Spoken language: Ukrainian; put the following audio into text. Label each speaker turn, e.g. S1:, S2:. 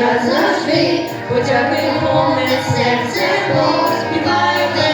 S1: Я завжди потягну мене серце, бо співайте.